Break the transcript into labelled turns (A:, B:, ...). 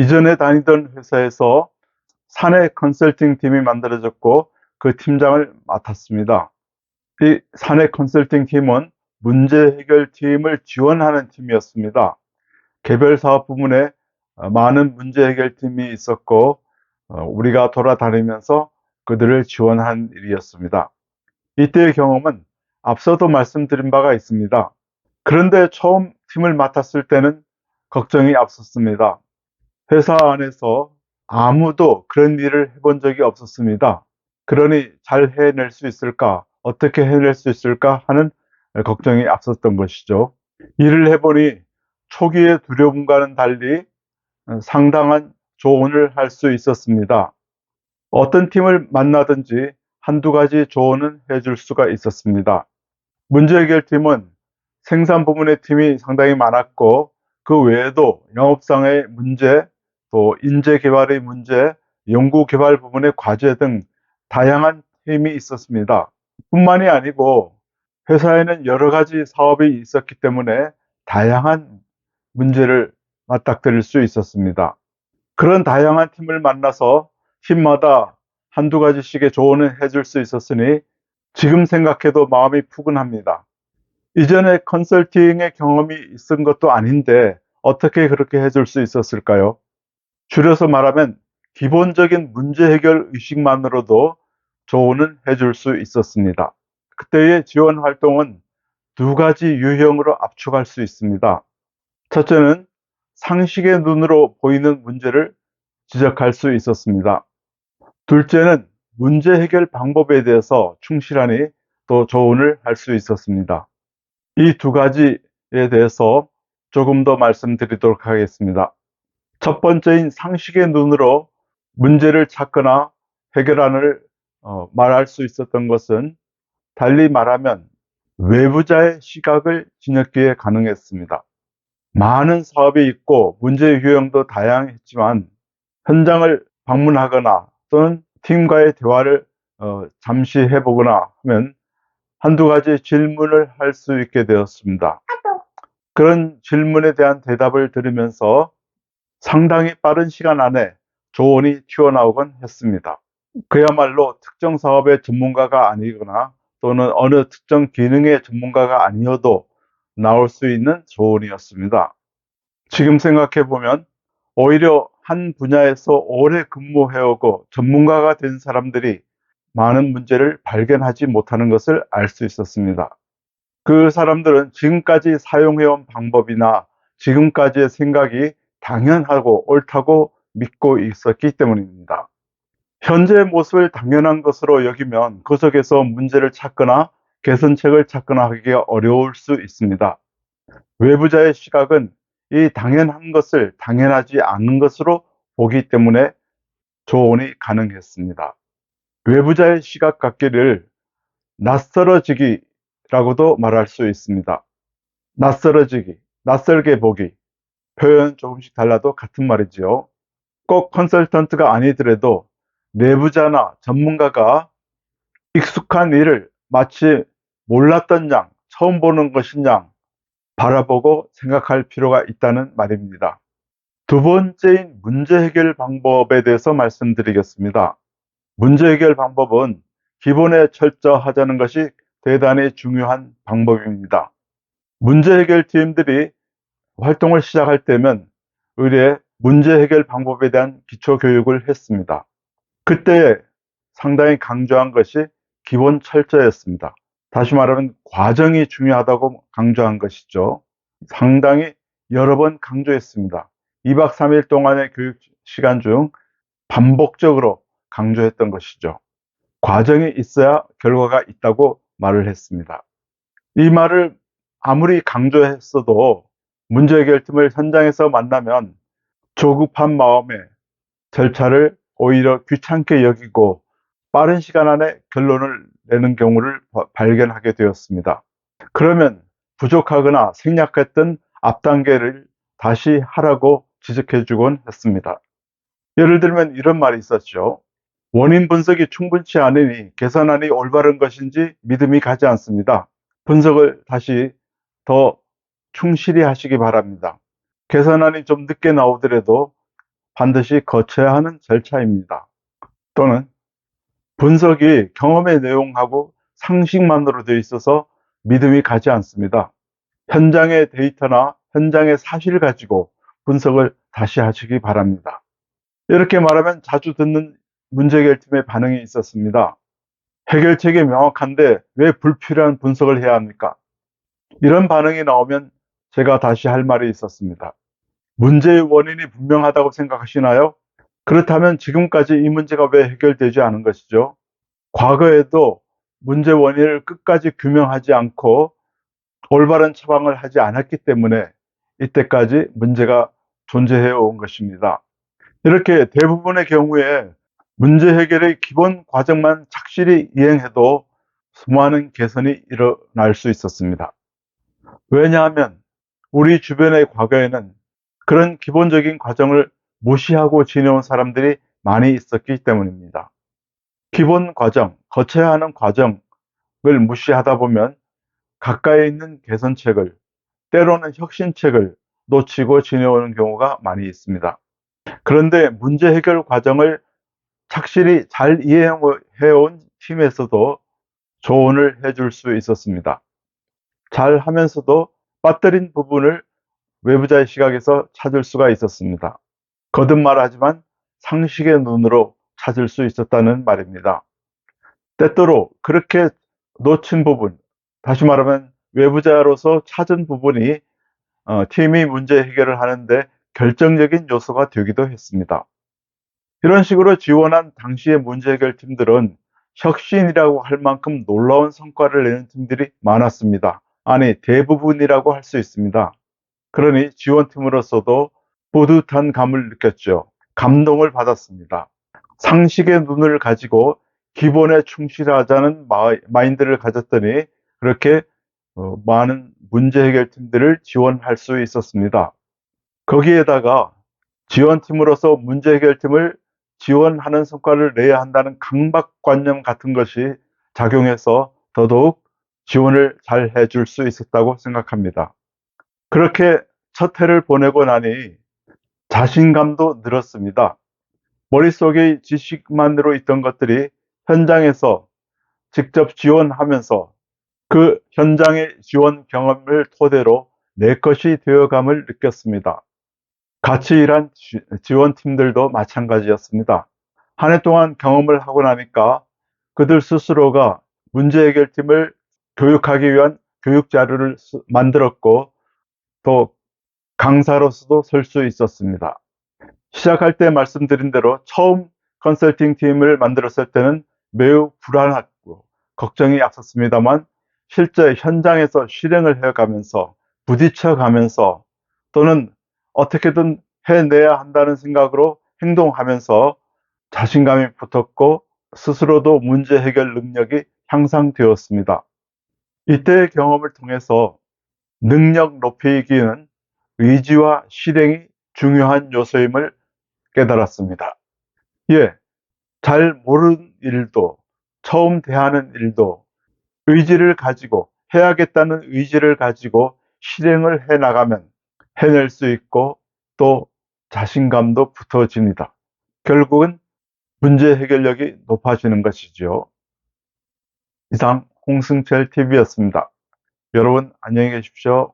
A: 이전에 다니던 회사에서 사내 컨설팅 팀이 만들어졌고 그 팀장을 맡았습니다. 이 사내 컨설팅 팀은 문제 해결 팀을 지원하는 팀이었습니다. 개별 사업 부문에 어, 많은 문제 해결 팀이 있었고 어, 우리가 돌아다니면서 그들을 지원한 일이었습니다. 이때의 경험은 앞서도 말씀드린 바가 있습니다. 그런데 처음 팀을 맡았을 때는 걱정이 앞섰습니다. 회사 안에서 아무도 그런 일을 해본 적이 없었습니다. 그러니 잘 해낼 수 있을까? 어떻게 해낼 수 있을까? 하는 걱정이 앞섰던 것이죠. 일을 해보니 초기의 두려움과는 달리 상당한 조언을 할 수 있었습니다. 어떤 팀을 만나든지 한두 가지 조언은 해줄 수가 있었습니다. 문제 해결팀은 생산 부문의 팀이 상당히 많았고 그 외에도 영업상의 문제, 또 인재 개발의 문제, 연구 개발 부문의 과제 등 다양한 팀이 있었습니다. 뿐만이 아니고 회사에는 여러 가지 사업이 있었기 때문에 다양한 문제를 맞닥뜨릴 수 있었습니다. 그런 다양한 팀을 만나서 팀마다 한두 가지씩의 조언을 해줄 수 있었으니 지금 생각해도 마음이 푸근합니다. 이전에 컨설팅의 경험이 있은 것도 아닌데 어떻게 그렇게 해줄 수 있었을까요? 줄여서 말하면 기본적인 문제 해결 의식만으로도 조언을 해줄 수 있었습니다. 그때의 지원 활동은 두 가지 유형으로 압축할 수 있습니다. 첫째는 상식의 눈으로 보이는 문제를 지적할 수 있었습니다. 둘째는 문제 해결 방법에 대해서 충실하니 또 조언을 할 수 있었습니다. 이 두 가지에 대해서 조금 더 말씀드리도록 하겠습니다. 첫 번째인 상식의 눈으로 문제를 찾거나 해결안을 어, 말할 수 있었던 것은 달리 말하면 외부자의 시각을 지녔기에 가능했습니다. 많은 사업이 있고 문제 유형도 다양했지만 현장을 방문하거나 또는 팀과의 대화를 어, 잠시 해보거나 하면 한두 가지 질문을 할 수 있게 되었습니다. 그런 질문에 대한 대답을 들으면서 상당히 빠른 시간 안에 조언이 튀어나오곤 했습니다. 그야말로 특정 사업의 전문가가 아니거나 또는 어느 특정 기능의 전문가가 아니어도 나올 수 있는 조언이었습니다. 지금 생각해 보면 오히려 한 분야에서 오래 근무해오고 전문가가 된 사람들이 많은 문제를 발견하지 못하는 것을 알 수 있었습니다. 그 사람들은 지금까지 사용해온 방법이나 지금까지의 생각이 당연하고 옳다고 믿고 있었기 때문입니다. 현재의 모습을 당연한 것으로 여기면 그 속에서 문제를 찾거나 개선책을 찾거나 하기가 어려울 수 있습니다. 외부자의 시각은 이 당연한 것을 당연하지 않은 것으로 보기 때문에 조언이 가능했습니다. 외부자의 시각 갖기를 낯설어지기라고도 말할 수 있습니다. 낯설어지기, 낯설게 보기. 표현 조금씩 달라도 같은 말이지요. 꼭 컨설턴트가 아니더라도 내부자나 전문가가 익숙한 일을 마치 몰랐던 양, 처음 보는 것인 양 바라보고 생각할 필요가 있다는 말입니다. 두 번째인 문제 해결 방법에 대해서 말씀드리겠습니다. 문제 해결 방법은 기본에 철저하자는 것이 대단히 중요한 방법입니다. 문제 해결 팀들이 활동을 시작할 때면 의뢰 문제 해결 방법에 대한 기초 교육을 했습니다. 그때 상당히 강조한 것이 기본 철저였습니다. 다시 말하면 과정이 중요하다고 강조한 것이죠. 상당히 여러 번 강조했습니다. 2박 3일 동안의 교육 시간 중 반복적으로 강조했던 것이죠. 과정이 있어야 결과가 있다고 말을 했습니다. 이 말을 아무리 강조했어도 문제 해결팀을 현장에서 만나면 조급한 마음에 절차를 오히려 귀찮게 여기고 빠른 시간 안에 결론을 내는 경우를 발견하게 되었습니다. 그러면 부족하거나 생략했던 앞 단계를 다시 하라고 지적해 주곤 했습니다. 예를 들면 이런 말이 있었죠. 원인 분석이 충분치 않으니 계산안이 올바른 것인지 믿음이 가지 않습니다. 분석을 다시 더 충실히 하시기 바랍니다. 계산안이 좀 늦게 나오더라도 반드시 거쳐야 하는 절차입니다. 또는 분석이 경험의 내용하고 상식만으로 되어 있어서 믿음이 가지 않습니다. 현장의 데이터나 현장의 사실을 가지고 분석을 다시 하시기 바랍니다. 이렇게 말하면 자주 듣는 문제 해결팀의 반응이 있었습니다. 해결책이 명확한데 왜 불필요한 분석을 해야 합니까? 이런 반응이 나오면 제가 다시 할 말이 있었습니다. 문제의 원인이 분명하다고 생각하시나요? 그렇다면 지금까지 이 문제가 왜 해결되지 않은 것이죠? 과거에도 문제 원인을 끝까지 규명하지 않고 올바른 처방을 하지 않았기 때문에 이때까지 문제가 존재해 온 것입니다. 이렇게 대부분의 경우에 문제 해결의 기본 과정만 착실히 이행해도 수많은 개선이 일어날 수 있었습니다. 왜냐하면 우리 주변의 과거에는 그런 기본적인 과정을 무시하고 지내온 사람들이 많이 있었기 때문입니다. 기본 과정, 거쳐야 하는 과정을 무시하다 보면 가까이 있는 개선책을 때로는 혁신책을 놓치고 지내오는 경우가 많이 있습니다. 그런데 문제 해결 과정을 착실히 잘 이해해온 팀에서도 조언을 해줄 수 있었습니다. 잘 하면서도 빠뜨린 부분을 외부자의 시각에서 찾을 수가 있었습니다. 거듭말하지만 상식의 눈으로 찾을 수 있었다는 말입니다. 때때로 그렇게 놓친 부분, 다시 말하면 외부자로서 찾은 부분이 어, 팀이 문제 해결을 하는데 결정적인 요소가 되기도 했습니다. 이런 식으로 지원한 당시의 문제 해결 팀들은 혁신이라고 할 만큼 놀라운 성과를 내는 팀들이 많았습니다. 아니, 대부분이라고 할 수 있습니다. 그러니 지원팀으로서도 뿌듯한 감을 느꼈죠. 감동을 받았습니다. 상식의 눈을 가지고 기본에 충실하자는 마인드를 가졌더니 그렇게 어, 많은 문제 해결팀들을 지원할 수 있었습니다. 거기에다가 지원팀으로서 문제 해결팀을 지원하는 성과를 내야 한다는 강박관념 같은 것이 작용해서 더더욱 지원을 잘 해줄 수 있었다고 생각합니다. 그렇게 첫 해를 보내고 나니 자신감도 늘었습니다. 머릿속에 지식만으로 있던 것들이 현장에서 직접 지원하면서 그 현장의 지원 경험을 토대로 내 것이 되어감을 느꼈습니다. 같이 일한 지원팀들도 마찬가지였습니다. 한 해 동안 경험을 하고 나니까 그들 스스로가 문제 해결팀을 교육하기 위한 교육 자료를 만들었고 또 강사로서도 설 수 있었습니다. 시작할 때 말씀드린 대로 처음 컨설팅 팀을 만들었을 때는 매우 불안하고 걱정이 앞섰습니다만 실제 현장에서 실행을 해가면서 부딪혀 가면서 또는 어떻게든 해내야 한다는 생각으로 행동하면서 자신감이 붙었고 스스로도 문제 해결 능력이 향상되었습니다. 이때의 경험을 통해서 능력 높이기는 의지와 실행이 중요한 요소임을 깨달았습니다. 예, 잘 모르는 일도, 처음 대하는 일도 의지를 가지고 해야겠다는 의지를 가지고 실행을 해 나가면 해낼 수 있고 또 자신감도 붙어집니다. 결국은 문제 해결력이 높아지는 것이지요. 이상 홍승철 TV였습니다. 여러분 안녕히 계십시오.